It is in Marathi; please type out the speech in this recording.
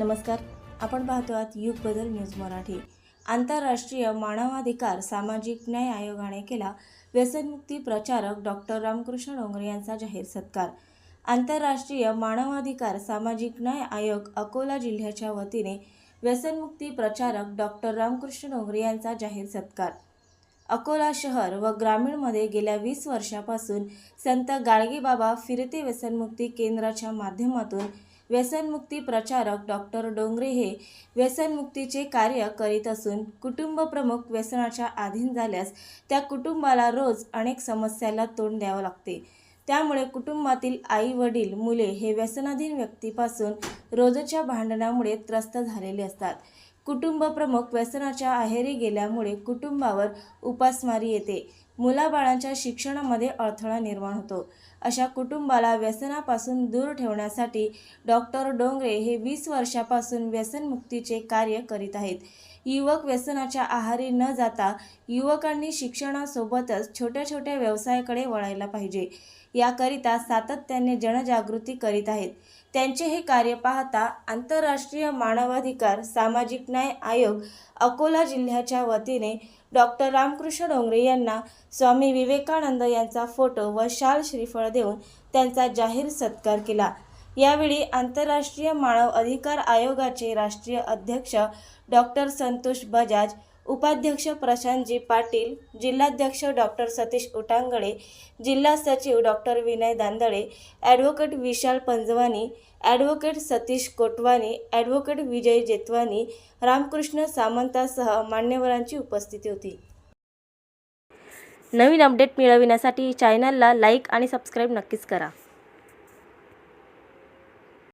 नमस्कार. आपण पाहतो आहात युग बदल न्यूज मराठी. आंतरराष्ट्रीय मानवाधिकार सामाजिक न्याय आयोगाने केला व्यसनमुक्ती प्रचारक डॉक्टर रामकृष्ण डोंगरे यांचा जाहीर सत्कार. आंतरराष्ट्रीय मानवाधिकार सामाजिक न्याय आयोग अकोला जिल्ह्याच्या वतीने व्यसनमुक्ती प्रचारक डॉक्टर रामकृष्ण डोंगरे यांचा जाहीर सत्कार. अकोला शहर व ग्रामीणमध्ये गेल्या वीस वर्षापासून संत गाडगेबाबा फिरते व्यसनमुक्ती केंद्राच्या माध्यमातून व्यसनमुक्ती प्रचारक डॉक्टर डोंगरे हे व्यसनमुक्तीचे कार्य करीत असून कुटुंब प्रमुख व्यसनाच्या अधीन झाल्यास त्या कुटुंबाला रोज अनेक समस्याला तोंड द्यावं लागते. त्यामुळे कुटुंबातील आई वडील मुले हे व्यसनाधीन व्यक्तीपासून रोजच्या भांडणामुळे त्रस्त झालेले असतात. कुटुंब प्रमुख व्यसनाच्या आहेरी गेल्यामुळे कुटुंबावर उपासमारी येते. मुलाबाळांच्या शिक्षणामध्ये अडथळा निर्माण होतो. अशा कुटुंबाला व्यसनापासून दूर ठेवण्यासाठी डॉक्टर डोंगरे हे वीस वर्षापासून व्यसनमुक्तीचे कार्य करीत आहेत. युवक व्यसनाच्या आहारी न जाता युवकांनी शिक्षणासोबतच छोट्या छोट्या व्यवसायाकडे वळायला पाहिजे. याकरिता सातत्याने जनजागृती करीत आहेत. त्यांचे हे कार्य पाहता आंतरराष्ट्रीय मानवाधिकार सामाजिक न्याय आयोग अकोला जिल्ह्याच्या वतीने डॉक्टर रामकृष्ण डोंगरे यांना स्वामी विवेकानंद यांचा फोटो व शाल श्रीफळ देऊन त्यांचा जाहीर सत्कार केला. यावेळी आंतरराष्ट्रीय मानव अधिकार आयोगाचे राष्ट्रीय अध्यक्ष डॉक्टर संतोष बजाज उपाध्यक्ष प्रशांतजी पाटील जिल्हाध्यक्ष डॉक्टर सतीश उटांगळे जिल्हा सचिव doctor Vinay Dandale advocate Vishal Panjwani advocate Satish Kotwani advocate Vijay Jetwani Ramkrishna सामंतासह मान्यवरांची उपस्थिती होती. नवीन अपडेट मिळविण्यासाठी चॅनलला लाईक आणि सबस्क्राईब नक्कीच करा.